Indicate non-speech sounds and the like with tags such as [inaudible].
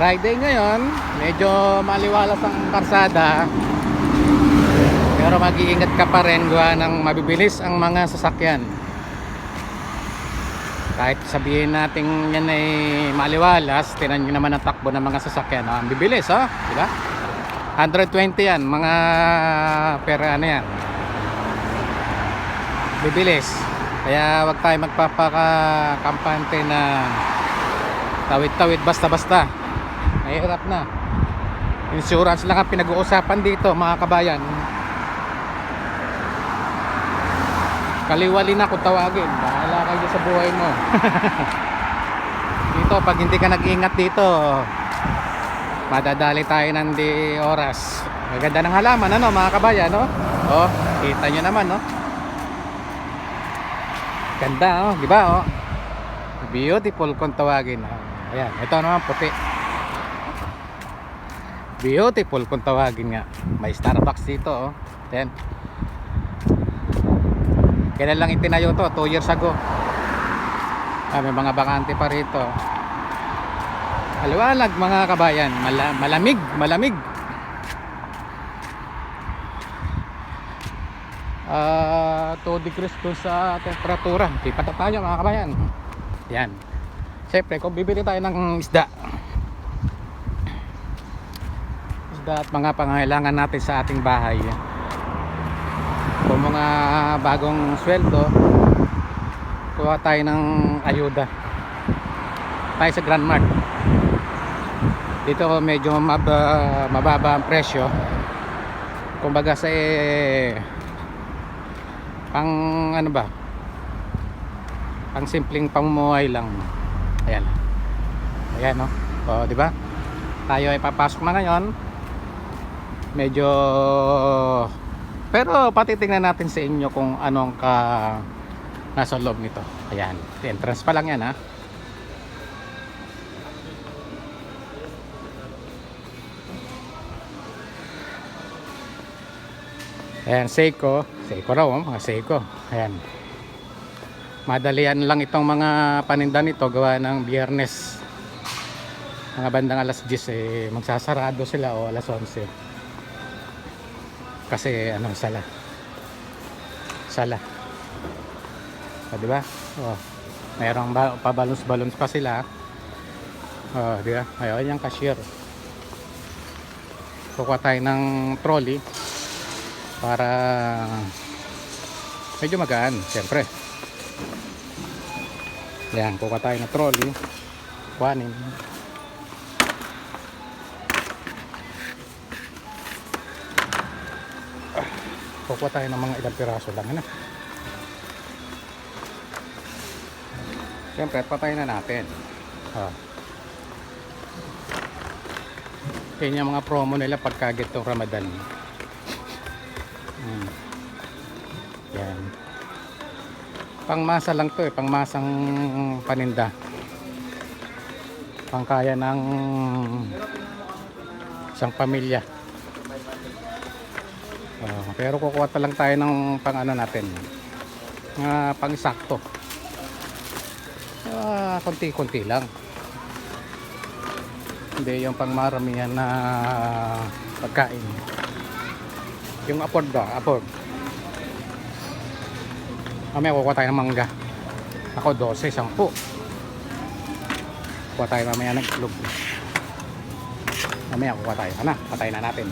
Friday ngayon, medyo maliwalas ang karsada. Pero mag-iingat ka pa rin gawa ng mabibilis ang mga sasakyan. Kahit sabihin natin yan ay maliwalas, tinan nyo naman ang takbo ng mga sasakyan. Oh, ang bibilis, oh. Diba? 120 yan, mga pera ano yan. Bibilis. Kaya wag tayo magpapaka-kampante na tawid-tawid basta-basta. Mahirap na. Insurance lang ang pinag-uusapan dito mga kabayan. Kaliwali na kung tawagin. Bahala kayo sa buhay mo. [laughs] dito, pag hindi ka nag-ingat dito, madadali tayo ng di oras. Maganda ng halaman, ano mga kabayan, no? Oh, kita nyo naman, no? Ganda, oh, di ba, oh? Beautiful kung tawagin. Oh. Ayan, ito naman puti. Beautiful kung tawagin nga. May Starbucks dito, oh. Ayan. Kailan lang itinayo to? 2 years ago. Ah, may mga bakante pa rito. Aliwanag mga kabayan. Mala malamig, malamig. Ah, 2 degrees doon sa temperatura. Di pa tayo mga kabayan. Yan. Siyempre, kung bibili tayo ng isda. Isda at mga pangailangan natin sa ating bahay. Kung mga bagong sweldo, kuha tayo ng ayuda. Tayo sa Grand Mart. Dito medyo maba, mababa ang presyo. Kumbaga sa eh, pang ano ba? Pang simpleng pamumuhay lang. Ayan. Ayan no. O, di ba? Tayo ay papasok na ngayon. Medyo pero patitingnan natin sa inyo kung anong ka nasa loob nito. Ayan. Entrance pa lang yan ha. Ayan, Seiko. Seiko raw, oh, mga Seiko. Ayan. Madalian lang itong mga paninda nito gawa ng biyernes. Mga bandang alas 10 eh, magsasarado sila o alas 11. Kasi ano, sala. Sala. O, di ba? Oh. Mayroong ba- pabalons-balons pa sila. Oh, di ba? Ayun yung cashier. Kukuha tayo ng trolley para medyo magaan, siyempre. Yan, kukuha tayo ng trolley. Kuhanin. Kukuha tayo ng mga ilang piraso lang. Ano? Siyempre, patayin na natin. Ah. Yan yung mga promo nila pagka gitong Ramadan. Hmm. Yan. Pangmasa lang to eh, pangmasang paninda. Pangkaya ng isang pamilya. Ah, pero kukuha pa lang tayo ng pang ano natin. Mga pang sakto. Ah, konti-konti lang. Hindi yung pang maramihan na pagkain. Yung afford ba? Afford. Mamaya kukuha tayo ng mangga. Ako 12, 10. Kukuha tayo mamaya ng itlog. Mamaya kukuha tayo. Ano? Patayin na natin.